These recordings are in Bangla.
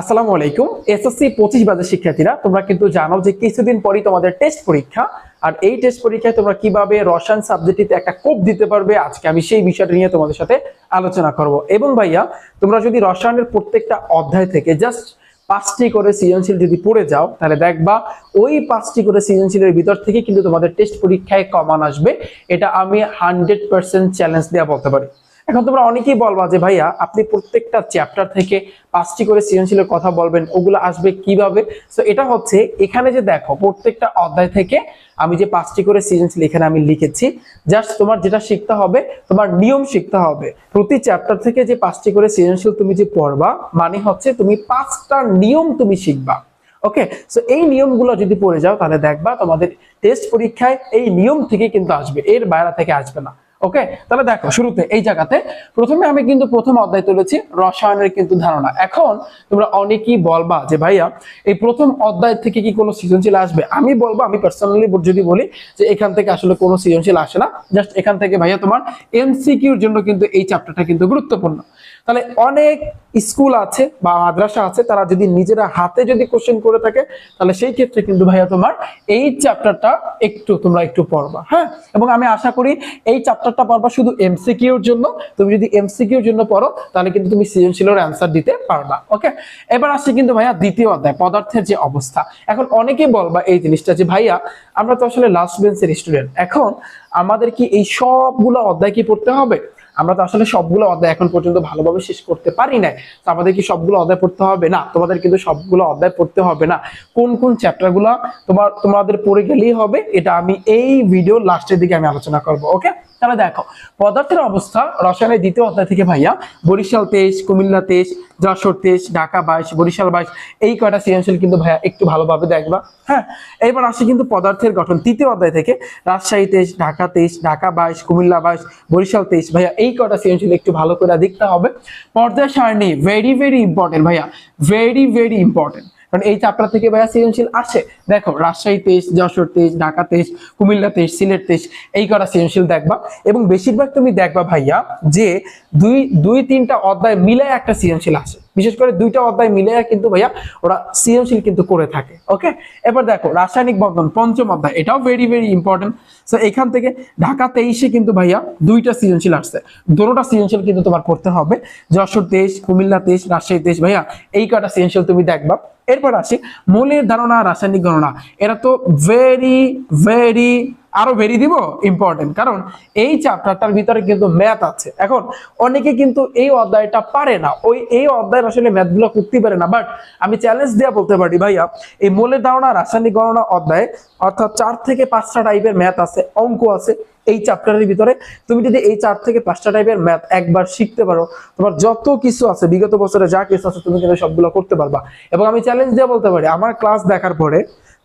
আসসালামু আলাইকুম। এসএসসি পঁচিশ বাজে শিক্ষার্থীরা, তোমরা কিন্তু জানো যে কিছুদিন পরই তোমাদের টেস্ট পরীক্ষা। আর এই টেস্ট পরীক্ষায় তোমরা কীভাবে রসায়ন সাবজেক্টটিতে একটা কোপ দিতে পারবে, আজকে আমি সেই বিষয়টা নিয়ে তোমাদের সাথে আলোচনা করব। এবং ভাইয়া, তোমরা যদি রসায়নের প্রত্যেকটা অধ্যায় থেকে জাস্ট পাঁচটি করে সৃজনশীল যদি পড়ে যাও, তাহলে দেখবা ওই পাঁচটি করে সৃজনশীলের ভিতর থেকে কিন্তু তোমাদের টেস্ট পরীক্ষায় কমান আসবে। এটা আমি হান্ড্রেড পার্সেন্ট চ্যালেঞ্জ দেওয়া বলতে পারি। এখন তোমরা অনেকেই বলবা যে, ভাইয়া, আপনি প্রত্যেকটা চ্যাপ্টার থেকে পাঁচটি করে সৃজনশীলের কথা বলবেন, ওগুলো আসবে কীভাবে? তো এটা হচ্ছে, এখানে যে দেখো, প্রত্যেকটা অধ্যায় থেকে আমি যে পাঁচটি করে সৃজনশীল এখানে আমি লিখেছি জাস্ট তোমার যেটা শিখতে হবে, তোমার নিয়ম শিখতে হবে। প্রতি চ্যাপ্টার থেকে যে পাঁচটি করে সৃজনশীল তুমি যে পড়বা মানে হচ্ছে তুমি পাঁচটা নিয়ম তুমি শিখবা। ওকে সো এই নিয়মগুলো যদি পড়ে যাও, তাহলে দেখবা তোমাদের টেস্ট পরীক্ষায় এই নিয়ম থেকে কিন্তু আসবে, এর বাইরে থেকে আসবে না। ওকে তাহলে দেখো, শুরুতে এই জায়গাতে প্রথমে আমি কিন্তু প্রথম অধ্যায় তুলেছি, রসায়নের কিন্তু ধারণা। এখন তোমরা অনেকেই বলবা যে, ভাইয়া, এই প্রথম অধ্যায় থেকে কি কোনো সৃজনশীল আসবে? আমি বলব, আমি পার্সোনালি যদি বলি যে, এখান থেকে আসলে কোনো সৃজনশীল আসে না। জাস্ট এখান থেকে ভাইয়া তোমার এমসিকিউর জন্য কিন্তু এই চ্যাপ্টারটা কিন্তু গুরুত্বপূর্ণ। তাহলে অনেক স্কুল আছে বা মাদ্রাসা আছে, তারা যদি নিজেরা হাতে যদি কোশ্চেন করে থাকে, তাহলে সেই ক্ষেত্রে কিন্তু ভাইয়া তোমার এই চ্যাপ্টারটা একটু, তোমরা একটু পড়বা হ্যাঁ? এবং আমি আশা করি এই চ্যাপ্টারটা পড়বা শুধু এমসিকিউর জন্য। তুমি যদি এমসিকিউর জন্য পড়ো, তাহলে কিন্তু তুমি সৃজনশীলের অ্যান্সার দিতে পারবা ওকে এবার আসছে কিন্তু ভাইয়া দ্বিতীয় অধ্যায়, পদার্থের যে অবস্থা। এখন অনেকেই বলবা এই জিনিসটা যে, ভাইয়া, আমরা তো আসলে লাস্ট বেঞ্চের স্টুডেন্ট এখন আমাদের কি এই সবগুলো অধ্যায় কি পড়তে হবে? আমরা তো আসলে সবগুলো অধ্যায় এখন পর্যন্ত ভালোভাবে শেষ করতে পারি না তো আমাদের কি সবগুলো অধ্যায় পড়তে হবে? না, তোমাদের কিন্তু সবগুলো অধ্যায় পড়তে হবে না। কোন কোন চ্যাপ্টারগুলো তোমার, তোমাদের পড়ে গেলেই হবে, এটা আমি এই ভিডিও লাস্টের দিকে আমি আলোচনা করব ওকে তাহলে দেখো, পদার্থের অবস্থা রসায়নের দ্বিতীয় অধ্যায় থেকে ভাইয়া, বরিশাল তেইশ, কুমিল্লা তেইশ যশোর তেইশ, ঢাকা বাইশ, বরিশাল বাইশ, এই কয়টা সৃজনশীল কিন্তু ভাইয়া একটু ভালোভাবে দেখবা। হ্যাঁ এবার আসে কিন্তু পদার্থের গঠন, তৃতীয় অধ্যায় থেকে। রাজশাহী তেইশ, ঢাকা তেইশ, ঢাকা বাইশ, কুমিল্লা বাইশ, বরিশাল তেইশ। ভাইয়া, এই কয়টা সৃজনশীল একটু ভালো করে দেখতে হবে। পর্যায় সারণী ভেরি ভেরি ইম্পর্টেন্ট ভাইয়া ভেরি ভেরি ইম্পর্টেন্ট কারণ এই চাপটা থেকে ভাইয়া সৃজনশীল আসে দেখো, রাজশাহী তেইশ, যশোর তেইশ, ঢাকা তেইশ, কুমিল্লা তেইশ, সিলেট তেইশ, এই কটা সৃজনশীল দেখবা। এবং বেশিরভাগ তুমি দেখবা ভাইয়া যে দুই দুই, তিনটা অধ্যায় মিলে একটা সৃজনশীল আসে বিশেষ করে দুইটা অধ্যায় মিলে কিন্তু ভাইয়া ওরা সৃজনশীল কিন্তু করে থাকে, ওকে? এবার দেখো, রাসায়নিক বন্ধন, পঞ্চম অধ্যায়, এটাও ভেরি ভেরি ইম্পর্টেন্ট সো এখান থেকে ঢাকা তেইশে কিন্তু ভাইয়া দুইটা সৃজনশীল আসছে। দুটোটা সৃজনশীল কিন্তু তোমার করতে হবে। যশোর তেইশ, কুমিল্লা তেইশ, রাজশাহী তেইশ, ভাইয়া এই কটা সৃজনশীল তুমি দেখবা। এরপর আসি মৌলের ধারণা রাসায়নিক গণনা। এরা তো ভেরি ভেরি আরও ভেরি দিব ইম্পর্টেন্ট কারণ এই চ্যাপ্টারটার ভিতরে কিন্তু ম্যাথ আছে। এখন অনেকে কিন্তু এই অধ্যায়টা পারে না। ওই, এই অধ্যায়ের আসলে ম্যাথগুলো করতে পারে না। বাট আমি চ্যালেঞ্জ দেওয়া বলতে পারি, ভাইয়া, এই মূলের ধারণা রাসায়নিক গণনা অধ্যায়, অর্থাৎ চার থেকে পাঁচটা টাইপের ম্যাথ আছে, অঙ্ক আছে এই চ্যাপ্টারের ভিতরে। তুমি যদি এই চার থেকে পাঁচটা টাইপের ম্যাথ একবার শিখতে পারো, তোমার যত কিছু আছে, বিগত বছরে যা কিছু আছে, তুমি কিন্তু সবগুলো করতে পারবা। এবং আমি চ্যালেঞ্জ দিয়ে বলতে পারি, আমার ক্লাস দেখার পরে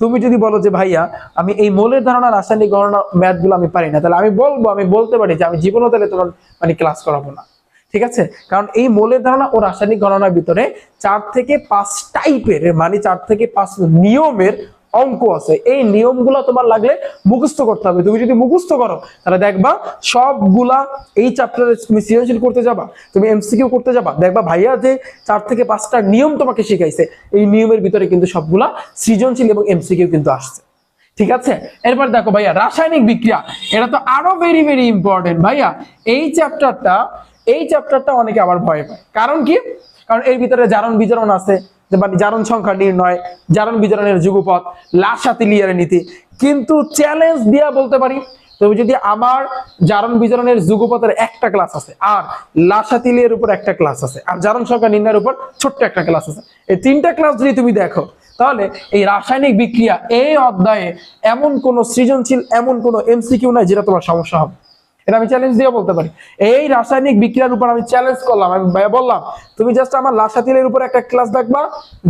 তুমি যদি বলো যে, ভাইয়া, আমি এই মৌলের ধারণা, রাসায়নিক গণনা ম্যাথগুলো আমি পারি না, তাহলে আমি বলব, আমি বলতে পারি যে, আমি জীবনও তাহলে তোমার মানে ক্লাস করাবো না। ঠিক আছে? কারণ এই মৌলের ধারণা ও রাসায়নিক গণনার ভিতরে চার থেকে পাঁচ টাইপের মানে চার থেকে পাঁচ নিয়মের অঙ্ক আছে। এই নিয়মগুলো তোমার লাগলে মুখস্থ করতে হবে। তুমি যদি মুখস্থ করো, তাহলে দেখবা সবগুলা এই চ্যাপ্টারে তুমি সৃজনশীল করতে যাবা, তুমি এমসিকিউ করতে যাবা। দেখবা ভাইয়া যে চার থেকে পাঁচটা নিয়ম তোমাকে শিখাইছে, এই নিয়মের ভিতরে কিন্তু সবগুলা সৃজনশীল এবং এমসিকিউ কিন্তু আসছে। ঠিক আছে? এরপর দেখো ভাইয়া, রাসায়নিক বিক্রিয়া। এটা তো আরও ভেরি ভেরি ইম্পর্টেন্ট ভাইয়া, এই চ্যাপ্টারটা এই চ্যাপ্টারটা অনেকে আবার ভয় পায়। কারণ কি? কারণ এর ভিতরে জারণ বিজারণ আছে মানে জারণ সংখ্যা নির্ণয়, জারণ বিজারণের যুগপথ লাসাতিলিয়ারের নীতি। কিন্তু চ্যালেঞ্জ দিয়া বলতে পারি, তুমি যদি আমার জারণ বিজারণের যুগপথের একটা ক্লাস আছে, আর লাসাতিলিয়ের উপর একটা ক্লাস আছে, আর জারণ সংখ্যা নির্ণয়ের উপর ছোট্ট একটা ক্লাস আছে, এই তিনটা ক্লাস যদি তুমি দেখো, তাহলে এই রাসায়নিক বিক্রিয়া এই অধ্যায়ে এমন কোন সৃজনশীল, এমন কোন এমসিকিউ নাই যেটা তোমার সমস্যা হবে। এটা আমি চ্যালেঞ্জ দিয়ে বলতে পারি। এই রাসায়নিক বিক্রিয়ার উপর আমি চ্যালেঞ্জ করলাম। আমি ভাইয়া বললাম, তুমি জাস্ট আমার লাসাতিলের উপর একটা ক্লাস দেখবা,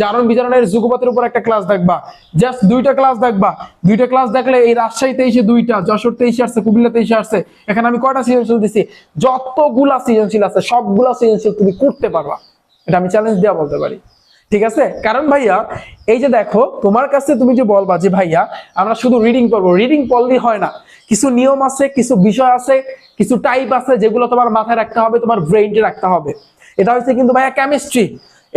জারণ বিজারণের যুগপথের উপর একটা ক্লাস দেখবা। জাস্ট দুইটা ক্লাস দেখবা। দুইটা ক্লাস দেখলে এই রাজশাহী তেইশে দুইটা, যশোর তেইশে আসছে, কুমিল্লা তেইশে আসছে। এখানে আমি কয়টা সৃজনশীল দিছি? যতগুলা সৃজনশীল আছে, সবগুলা সৃজনশীল তুমি করতে পারবা। এটা আমি চ্যালেঞ্জ দেওয়া বলতে পারি। ঠিক আছে? কারণ ভাইয়া, এই যে দেখো, তোমার কাছে তুমি যে বলবা যে ভাইয়া, আমরা শুধু রিডিং করব। রিডিং পড়লেই হয় না। কিছু নিয়ম আছে, কিছু বিষয় আছে, কিছু টাইপ আছে যেগুলো তোমার মাথায় রাখতে হবে, তোমার ব্রেইনে রাখতে হবে। এটা হচ্ছে কিন্তু ভাইয়া কেমিস্ট্রি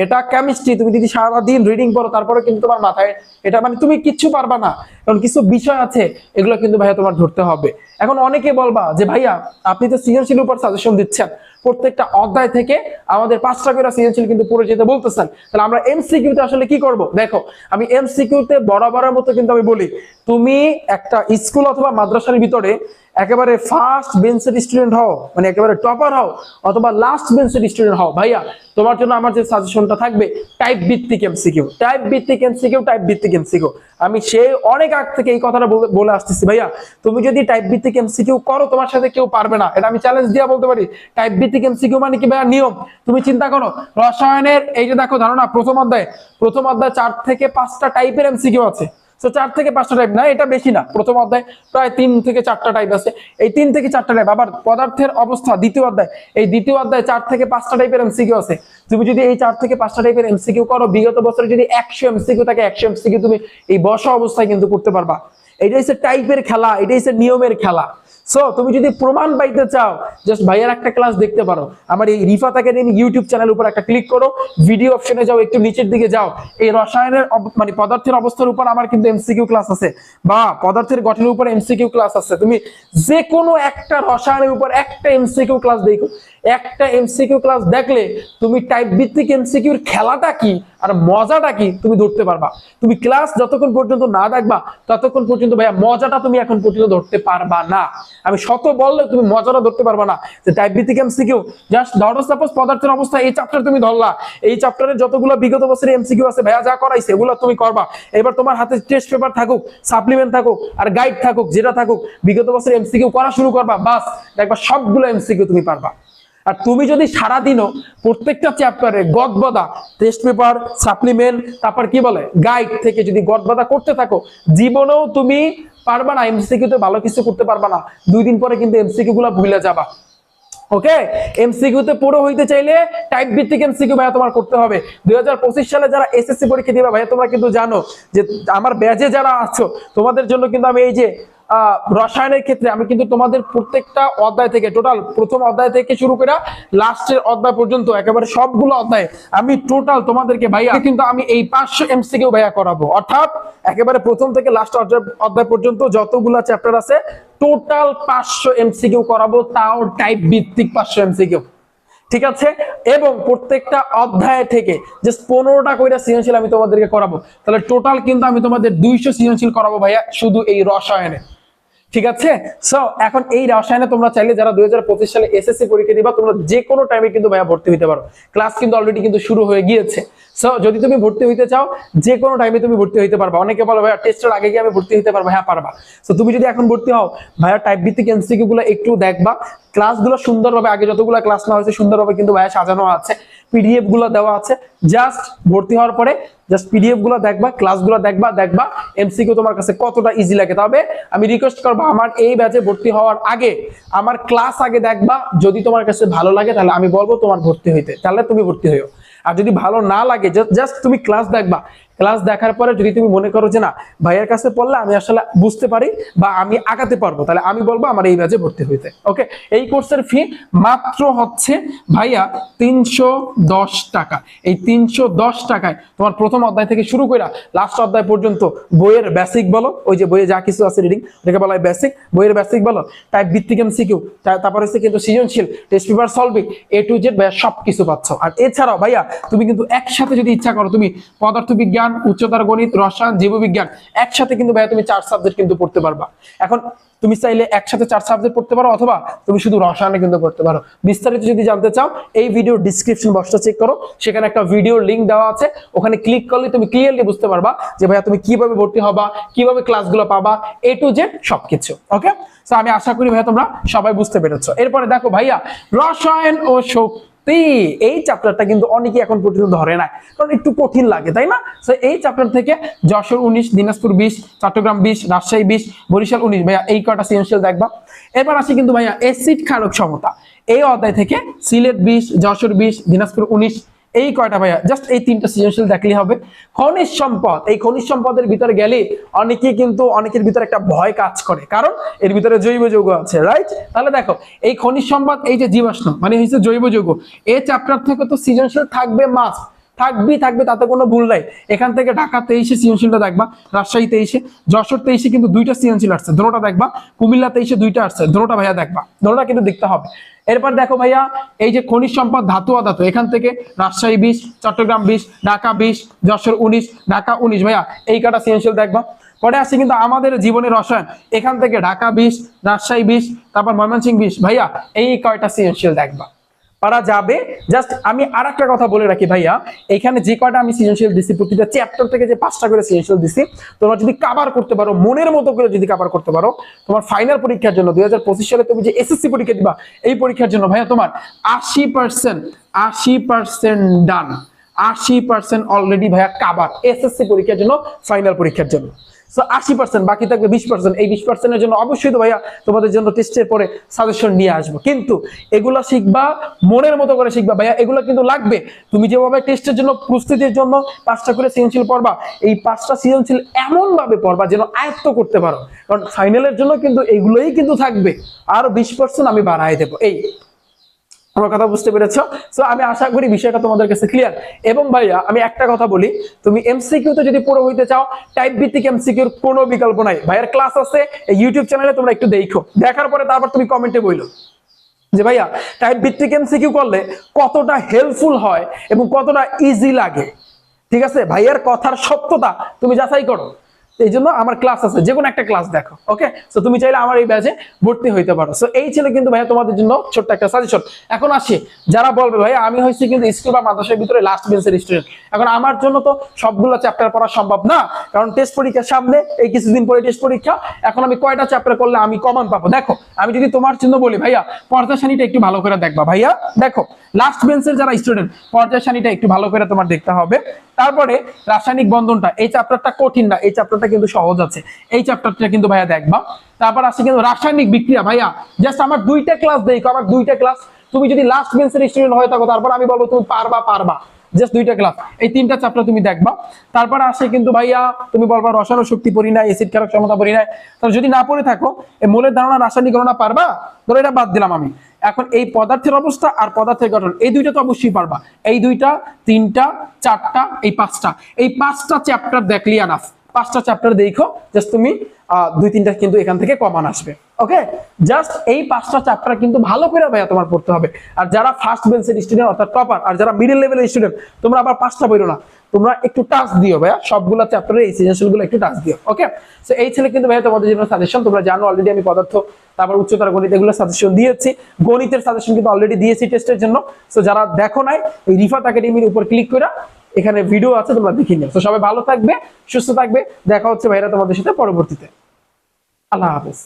এটা কেমিস্ট্রি তুমি যদি সারাদিন রিডিং করো তারপরে কিন্তু তোমার মাথায় এটা মানে তুমি কিচ্ছু পারবা না। কারণ কিছু বিষয় আছে, এগুলো কিন্তু ভাইয়া তোমার ধরতে হবে। এখন অনেকে বলবা যে ভাইয়া, আপনি তো সৃজনশীল উপর সাজেশন দিচ্ছেন। প্রত্যেকটা অধ্যায় থেকে আমাদের পাঁচটা করে সৃজনশীল কিন্তু পড়ে যেতে বলতেছেন, তাহলে আমরা এমসিকিউতে আসলে কি করব? দেখো, আমি এমসিকিউতে বরাবরের মতো কিন্তু আমি বলি, তুমি একটা স্কুল অথবা মাদ্রাসার ভিতরে একেবারে ফার্স্ট বেঞ্চের স্টুডেন্ট হও মানে একেবারে টপার হও, অথবা লাস্ট বেঞ্চের স্টুডেন্ট হও। ভাইয়া, তোমার জন্য আমার যে সাজেশনটা থাকবে টাইপ ভিত্তিক এমসিকিউ টাইপ ভিত্তিক এমসিকিউ টাইপ ভিত্তিক এমসিকিউ আমি সেই অনেক আগ থেকে এই কথাটা বলে- আসতেছি। ভাইয়া, তুমি যদি টাইপ ভিত্তিক এমসিকিউ করো, তোমার সাথে কেউ পারবে না। এটা আমি চ্যালেঞ্জ দিয়ে বলতে পারি টাইপ ভিত্তিক এমসিকিউ মানে কি ভাইয়া? নিয়ম। তুমি চিন্তা করো, রসায়নের, এই যে দেখো ধারণা, প্রথম অধ্যায়। প্রথম অধ্যায় চার থেকে পাঁচটা টাইপের এমসিকিউ আছে। চার থেকে পাঁচটা টাইপ না, এটা বেশি না। প্রথম অধ্যায় প্রায় তিন থেকে চারটা টাইপ আছে। এই তিন থেকে চারটা টাইপ আবার পদার্থের অবস্থা, দ্বিতীয় অধ্যায়। এই দ্বিতীয় অধ্যায় চার থেকে পাঁচটা টাইপের এমসিকিউ আছে। তুমি যদি এই চার থেকে পাঁচটা টাইপের এমসিকিউ করো, বিগত বছরে যদি একশো এমসিকিউ থাকে, একশো এমসিকিউ তুমি এই বসা অবস্থায় কিন্তু করতে পারবা। এটা হচ্ছে টাইপের খেলা, এটাই হচ্ছে নিয়মের খেলা। সো তুমি যদি প্রমাণ পাইতে চাও জাস্ট ভাইয়ার একটা ক্লাস দেখতে পারো। আমার এই রিফাত একাডেমি ইউটিউব চ্যানেল উপর একটা ক্লিক করো। ভিডিও অপশনে যাও, একটু নিচের দিকে যাও। এই রসায়নের মানে পদার্থের অবস্থার উপর আমার কিন্তু এমসিকিউ ক্লাস আছে। বা পদার্থের গঠনের উপর এমসিকিউ ক্লাস আছে। তুমি যে কোনো একটা রসায়নের উপর একটা এমসিকিউ ক্লাস দেখো। একটা এমসিকিউ ক্লাস দেখলে তুমি টাইপ ভিত্তিক এমসিকিউর খেলাটা কি আর মজাটা কি তুমি ধরতে পারবা। তুমি ক্লাস যতক্ষণ পর্যন্ত না দেখবা, ততক্ষণ পর্যন্ত ভাইয়া মজাটা তুমি এখন পর্যন্ত ধরতে পারবা না। আমি শত বললে তুমি মজাটা ধরতে পারবা না। যে এমসিকিউ জাস্ট ধরো সাপোজ পদার্থের অবস্থা এই চ্যাপ্টার তুমি ধরলা। এই চ্যাপ্টারের যতগুলো বিগত বছরের এমসিকিউ আছে, ভাইয়া যা করাইছে, এগুলো তুমি করবা। এবার তোমার হাতে টেস্ট পেপার থাকুক সাপ্লিমেন্ট থাকুক, আর গাইড থাকুক, যেটা থাকুক, বিগত বছরের এমসিকিউ করা শুরু করবা, বাস, দেখবা সবগুলো এমসিকিউ তুমি পারবা। আর তুমি যদি সারাদিনও প্রত্যেকটা চ্যাপ্টারে গদবাদা টেস্ট পেপার সাপ্লিমেন্ট তারপর কি বলে গাইড থেকে যদি গদবাদা করতে থাকো, জীবনেও তুমি পারবা না এমসিকিউ তো ভালো কিছু করতে পারবা না। দুই দিন পরে কিন্তু এমসিকিউ গুলা ভুলে যাবা। ওকে? এমসিকিউ তে পুরো হইতে চাইলে টাইপ ভিত্তিক এমসিকিউ ভাইয়া তোমার করতে হবে। দুই হাজার পঁচিশ সালে যারা এসএসসি পরীক্ষা দিবা, ভাইয়া তোমরা কিন্তু জানো যে আমার ব্যাচে যারা আছো, তোমাদের জন্য কিন্তু আমি এই যে রসায়নের ক্ষেত্রে আমি কিন্তু তোমাদের প্রত্যেকটা অধ্যায় থেকে টোটাল প্রথম অধ্যায় থেকে শুরু করে লাস্টের অধ্যায় পর্যন্ত একেবারে সবগুলো অধ্যায় আমি টোটাল তোমাদেরকে ভাইয়া কিন্তু আমি এই পাঁচশো এমসিকিউ ভাইয়া করাবো। অর্থাৎ একেবারে প্রথম থেকে লাস্ট অধ্যায় পর্যন্ত যতগুলো চ্যাপ্টার আছে টোটাল পাঁচশো এমসিকিউ করাবো, তাও টাইপ ভিত্তিক পাঁচশো এমসিকিউ ঠিক আছে? এবং প্রত্যেকটা অধ্যায় থেকে যে পনেরোটা কইরা সৃজনশীল আমি তোমাদেরকে করাবো। তাহলে টোটাল কিন্তু আমি তোমাদের দুইশো সৃজনশীল করাবো ভাইয়া শুধু এই রসায়নে। ঠিক আছে? সো এখন এই রসায়নে তোমরা চাইলে যারা দুই হাজার পঁচিশ সালে এসএসসি পরীক্ষা দিবা, তোমরা যে কোনো টাইমে কিন্তু ভাইয়া ভর্তি হতে পারো। ক্লাস কিন্তু অলরেডি কিন্তু শুরু হয়ে গিয়েছে। সো যদি তুমি ভর্তি হইতে চাও, যে কোনো টাইমে তুমি ভর্তি হইতে পারবা। অনেকে বলো, ভাইয়া টেস্টের আগে গিয়ে আমি ভর্তি হতে পারব? হ্যাঁ পারবা। সো তুমি যদি এখন ভর্তি হও, ভাইয়া টাইপ ভিত্তিক এমসিকিউ গুলো একটু দেখবা। ক্লাসগুলো সুন্দরভাবে, আগে যতগুলো ক্লাস না হয়েছে, সুন্দরভাবে কিন্তু ভাইয়া সাজানো আছে। পিডিএফগুলো দেওয়া আছে। জাস্ট ভর্তি হওয়ার পরে জাস্ট পিডিএফগুলো দেখবা ক্লাসগুলো দেখবা দেখবা এমসিকিউ তোমার কাছে কতটা ইজি লাগে। তবে আমি রিকোয়েস্ট করব, আমার এই ব্যাচে ভর্তি হওয়ার আগে, আমার ক্লাস আগে দেখবা, যদি তোমার কাছে ভালো লাগে তাহলে আমি বলব তোমার ভর্তি হইতে। তাহলে তুমি ভর্তি হইও। আর যদি ভালো না লাগে জাস্ট তুমি ক্লাস দেখবা ক্লাস দেখার পরে যদি তুমি মনে করো যে না, ভাইয়ের কাছে পড়লে আমি আসলে বুঝতে পারি বা আমি আগাতে পারব, তাহলে আমি বলব আমার এই ব্যাচে ভর্তি হইতে। ওকে এই কোর্সের ফি মাত্র হচ্ছে ভাইয়া তিনশো দশ টাকা। এই তিনশো দশ টাকায় তোমার প্রথম অধ্যায় থেকে শুরু করে লাস্ট অধ্যায় পর্যন্ত বইয়ের বেসিক বলো, ওই যে বইয়ে যা কিছু আছে রিডিং ওটাকে বলা হয় বেসিক বইয়ের বেসিক বলো টাইপ ভিত্তিক এমসিকিউ তারপর হচ্ছে কিন্তু সৃজনশীল test paper solving A to Z ভাইয়া সব কিছু পাচ্ছ। আর এছাড়াও ভাইয়া, তুমি কিন্তু একসাথে যদি ইচ্ছা করো, তুমি পদার্থবিজ্ঞান উচ্চতর গণিত, রসায়ন, জীববিজ্ঞান, একসাথে কিন্তু ভাইয়া তুমি চার সাবজেক্ট কিন্তু পড়তে পারবা। এখন তুমি চাইলে একসাথে চার সাবজেক্ট পড়তে পারো অথবা তুমি শুধু রসায়নে কিন্তু পড়তে পারো। বিস্তারিত যদি জানতে চাও, এই ভিডিও ডিসক্রিপশন বক্সটা চেক করো। সেখানে একটা ভিডিও লিংক দেওয়া আছে। ওখানে ক্লিক করলে তুমি ক্লিয়ারলি বুঝতে পারবা যে ভাইয়া তুমি কীভাবে ভর্তি হবা, কীভাবে ক্লাসগুলো পাবা এ টু জেড সবকিছু ওকে তো আমি আশা করি ভাইয়া তোমরা সবাই বুঝতে পেরেছ। এরপরে দেখো ভাইয়া, রসায়ন ও শক্তি এই চ্যাপ্টারটা কিন্তু অনেকে এখন পর্যন্ত ধরে না কারণ একটু কঠিন লাগে, তাই না? তো এই চ্যাপ্টার থেকে যশোর উনিশ, দিনাজপুর বিশ, চট্টগ্রাম বিশ, রাজশাহী বিশ, বরিশাল উনিশ, ভাইয়া এই কটা সিএনশিয়াল দেখবা। এবার আসি কিন্তু ভাইয়া এসিড ক্ষারক সমতা, এই অধ্যায় থেকে সিলেট বিশ, যশোর বিশ, দিনাজপুর উনিশ এই কয়টা ভাইয়া? জাস্ট এই তিনটা সৃজনশীল দেখলেই হবে। খনিজ সম্পদ, এই খনিজ সম্পদের ভিতরে গেলে অনেকেই কিন্তু অনেকের ভিতরে একটা ভয় কাজ করে। কারণ এর ভিতরে জৈব যৌগ আছে রাইট তাহলে দেখো, এই খনিজ সম্পদ, এই যে জীবাশ্ম মানে হচ্ছে জৈব যৌগ এই চ্যাপ্টার থেকে তো সৃজনশীল থাকবে মাস থাকবেই থাকবে, তাতে কোনো ভুল নাই। এখান থেকে ঢাকা তেইশে সৃজনশীলটা দেখবা, রাজশাহী তেইশে, যশোর তেইশে কিন্তু দুইটা সৃজনশীল আসছে। দুটোটা দেখবা, কুমিল্লা তেইশে দুইটা আসছে। দুটোটা ভাইয়া দেখবা দুটোটা কিন্তু দেখতে হবে। এরপর দেখো ভাইয়া, এই যে খনিজ সম্পদ ধাতু অধাতু, এখান থেকে রাজশাহী বিশ চট্টগ্রাম বিশ ঢাকা বিশ যশোর উনিশ, ঢাকা উনিশ, ভাইয়া, এই কাটা সিএনশিয়াল দেখবা। পরে আসছে কিন্তু আমাদের জীবনের রসায়ন, এখান থেকে ঢাকা বিশ রাজশাহী বিশ তারপর ময়মনসিংহ বিশ ভাইয়া, এই কয়টা সিএনশিয়াল দেখবা? পারা যাবে। জাস্ট আমি আর একটা কথা বলে রাখি ভাইয়া, এখানে যে কয়টা আমি সৃজনশীল দিছি, প্রতিটা চ্যাপ্টার থেকে যে পাঁচটা করে সৃজনশীল দিছি, তোমরা যদি কাভার করতে পারো, মনের মতো করে যদি কাভার করতে পারো, তোমার ফাইনাল পরীক্ষার জন্য, দুই হাজার পঁচিশ সালে তুমি যে এসএসসি পরীক্ষা দিবা, এই পরীক্ষার জন্য ভাইয়া তোমার আশি পার্সেন্ট আশি পার্সেন্ট ডান আশি পার্সেন্ট অলরেডি ভাইয়া কাবার এসএসসি পরীক্ষার জন্য ফাইনাল পরীক্ষার জন্য। সো আশি পার্সেন্ট বাকি থাকবে বিশ পার্সেন্ট এই বিশ পার্সেন্টের জন্য অবশ্যই তো ভাইয়া তোমাদের জন্য টেস্টের পরে সাজেশন নিয়ে আসব। কিন্তু এগুলো শিখবা, মনের মতো করে শিখবা। ভাইয়া, এগুলো কিন্তু লাগবে। তুমি যেভাবে টেস্টের জন্য, প্রস্তুতির জন্য পাঁচটা করে সৃজনশীল পড়বা, এই পাঁচটা সৃজনশীল এমন ভাবে পড়বা যেন আয়ত্ত করতে পারো। কারণ ফাইনালের জন্য কিন্তু এগুলোই কিন্তু থাকবে। আর বিশ পার্সেন্ট আমি বাড়াই দেবো। এই আমার কথা বুঝতে পেরেছ? সো আমি আশা করি বিষয়টা তোমাদের কাছে ক্লিয়ার এবং ভাইয়া, আমি একটা কথা বলি, তুমি এমসিকিউ তে যদি পুরো হইতে চাও টাইপ ভিত্তিক এমসিকিউর কোনো বিকল্প নাই। ভাইয়ার ক্লাস আছে ইউটিউব চ্যানেলে তোমরা একটু দেখো। দেখার পরে তারপর তুমি কমেন্টে বইলো। যে ভাইয়া টাইপ ভিত্তিক এমসিকিউ করলে কতটা হেল্পফুল হয় এবং কতটা ইজি লাগে? ঠিক আছে? ভাইয়ার কথার সত্যতা তুমি যাচাই করো। এই জন্য আমার ক্লাস আছে যে কোনো একটা ক্লাস দেখো ওকে সো তুমি চাইলে আমার এই ব্যাচে ভর্তি হইতে পারো। সো এই ছিল কিন্তু ভাইয়া তোমাদের জন্য ছোট্ট একটা সাজেশন এখন আসি, যারা বলবে, ভাইয়া, আমি হয়েছি কিন্তু স্কুল বা মাদ্রাসার ভিতরে লাস্ট বেঞ্চের স্টুডেন্ট এখন আমার জন্য তো সবগুলো চ্যাপ্টার পড়া সম্ভব না, কারণ টেস্ট পরীক্ষার সামনে এই কিছুদিন পরে টেস্ট পরীক্ষা। এখন আমি কয়টা চ্যাপ্টার করলে আমি কমন পাবো? দেখো, আমি যদি তোমার জন্য বলি, ভাইয়া, পর্দা একটু ভালো করে দেখবা। ভাইয়া, দেখো লাস্ট বেঞ্চের যারা স্টুডেন্ট পর্দা সানিটা একটু ভালো করে তোমার দেখতে হবে। তারপরে রাসায়নিক বন্ধনটা, এই চ্যাপ্টারটা কঠিন না, এই চ্যাপ্টারটা কিন্তু সহজ আছে। এই চ্যাপ্টারটা কিন্তু ভাইয়া দেখবা। তারপর আসছে কিন্তু রাসায়নিক বিক্রিয়া, ভাইয়া জাস্ট আমার দুইটা ক্লাস দেখো, আমার দুইটা ক্লাস তুমি যদি লাস্ট বেঞ্চের স্টুডেন্ট হয়ে থাকো, তারপর আমি বলব তুমি পারবা পারবা। জাস্ট দুইটা ক্লাস এই তিনটা চ্যাপ্টার তুমি দেখবা। তারপর আসে কিন্তু ভাইয়া, তুমি বলবা রসায়ন শক্তি পড়ি না এসিড কারক ক্ষমতা পড়ি না তাহলে যদি না পড়ে থাকো, এই মূলের ধারণা রাসায়নিক গণনা পারবা? ধরো এটা বাদ দিলাম আমি। এখন এই পদার্থের অবস্থা আর পদার্থের গঠন, এই দুইটা তো অবশ্যই পারবা। এই দুইটা, তিনটা, চারটা, এই পাঁচটা। এই পাঁচটা চ্যাপ্টার দেখলি আনাফ পাঁচটা চ্যাপ্টার দেখো জাস্ট তুমি দুই তিনটা কিন্তু এখান থেকে কমান আসবে ওকে জাস্ট এই পাঁচটা চ্যাপ্টার কিন্তু ভালো করে ভাইয়া তোমার পড়তে হবে। আর যারা ফার্স্ট বেঞ্চের স্টুডেন্ট অর্থাৎ টপার আর যারা মিডল লেভেলের স্টুডেন্ট তোমরা আবার পাঁচটা বইরো না। তোমরা একটু টাচ দিও ভাইয়া, সবগুলো চ্যাপ্টারে এই সৃজনশীলগুলো একটু টাচ দিও ওকে সো এই ছেলে কিন্তু ভাইয়া তোমাদের জন্য সাজেশন তোমরা জানো অলরেডি আমি পদার্থ, তারপর উচ্চতর গণিত এগুলো সাজেশন দিয়েছি। গণিতের সাজেশন কিন্তু অলরেডি দিয়েছি টেস্টের জন্য। সো যারা দেখো নাই, এই রিফাত একাডেমির উপর ক্লিক করে এখানে ভিডিও আছে, তোমরা দেখে নিও। তো সবাই ভালো থাকবে, সুস্থ থাকবে। দেখা হচ্ছে ভাইরা তোমাদের সাথে পরবর্তীতে। আল্লাহ হাফেজ।